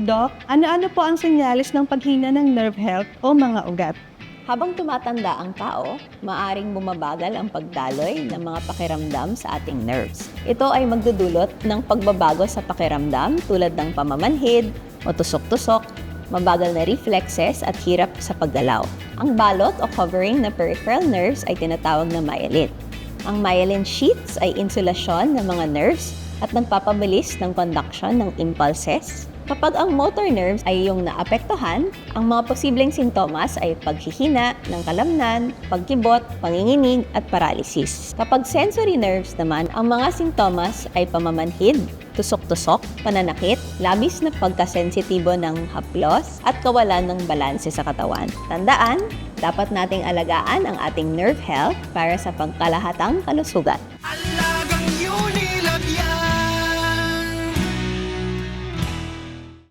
Doc, ano-ano po ang senyalis ng paghina ng nerve health o mga ugat? Habang tumatanda ang tao, maaring bumabagal ang pagdaloy ng mga pakiramdam sa ating nerves. Ito ay magdudulot ng pagbabago sa pakiramdam tulad ng pamamanhid o tusok-tusok, mabagal na reflexes at hirap sa paggalaw. Ang balot o covering ng peripheral nerves ay tinatawag na myelin. Ang myelin sheaths ay insulasyon ng mga nerves at nagpapabilis ng conduction ng impulses. Kapag ang motor nerves ay yung naapektuhan, ang mga posibleng sintomas ay paghihina ng kalamnan, pagkibot, panginginig at paralysis. Kapag sensory nerves naman, ang mga sintomas ay pamamanhid, tusok-tusok, pananakit, labis na pagkasensitibo ng haplos at kawalan ng balanse sa katawan. Tandaan, dapat nating alagaan ang ating nerve health para sa pangkalahatang kalusugan. Allah